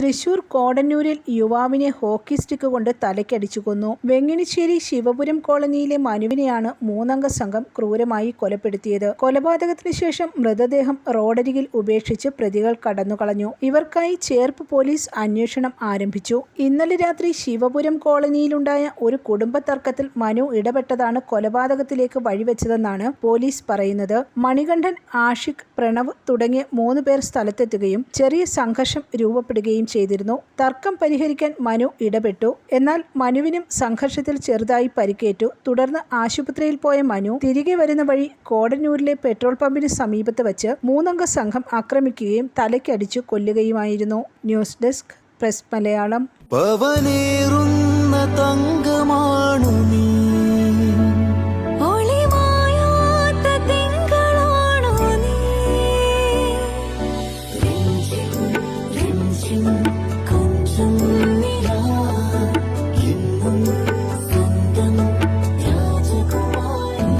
തൃശൂർ കോടന്നൂരിൽ യുവാവിനെ hockey stick കൊണ്ട് തലയ്ക്കടിച്ചു കൊന്നു. വെങ്ങിനിശ്ശേരി ശിവപുരം കോളനിയിലെ മനുവിനെയാണ് മൂന്നംഗ സംഘം ക്രൂരമായി കൊലപ്പെടുത്തിയത്. കൊലപാതകത്തിന് ശേഷം മൃതദേഹം റോഡരികിൽ ഉപേക്ഷിച്ച് പ്രതികൾ കടന്നുകളഞ്ഞു. ഇവർക്കായി ചേർപ്പ് പോലീസ് അന്വേഷണം ആരംഭിച്ചു. ഇന്നലെ രാത്രി ശിവപുരം കോളനിയിലുണ്ടായ ഒരു കുടുംബ തർക്കത്തിൽ മനു ഇടപെട്ടതാണ് കൊലപാതകത്തിലേക്ക് വഴിവെച്ചതെന്നാണ് പോലീസ് പറയുന്നത്. മണികണ്ഠൻ ആഷിഖ് പ്രണവ് തുടങ്ങിയ മൂന്ന് പേർ സ്ഥലത്തെത്തുകയും ചെറിയ സംഘർഷം രൂപപ്പെടുകയും ചെയ്തിരുന്നു. തർക്കം പരിഹരിക്കാൻ മനു ഇടപെട്ടു. എന്നാൽ മനുവിനും സംഘർഷത്തിൽ ചെറുതായി പരിക്കേറ്റു. തുടർന്ന് ആശുപത്രിയിൽ പോയ മനു തിരികെ വരുന്ന വഴി കോടന്നൂരിലെ പെട്രോൾ പമ്പിന് സമീപത്ത് വച്ച് മൂന്നംഗ സംഘം ആക്രമിക്കുകയും തലയ്ക്കടിച്ചു കൊല്ലുകയുമായിരുന്നു. News desk press Malayalam. പവനേറുന്ന തങ്കമാണു നീ. നീ. രാജകുമാരി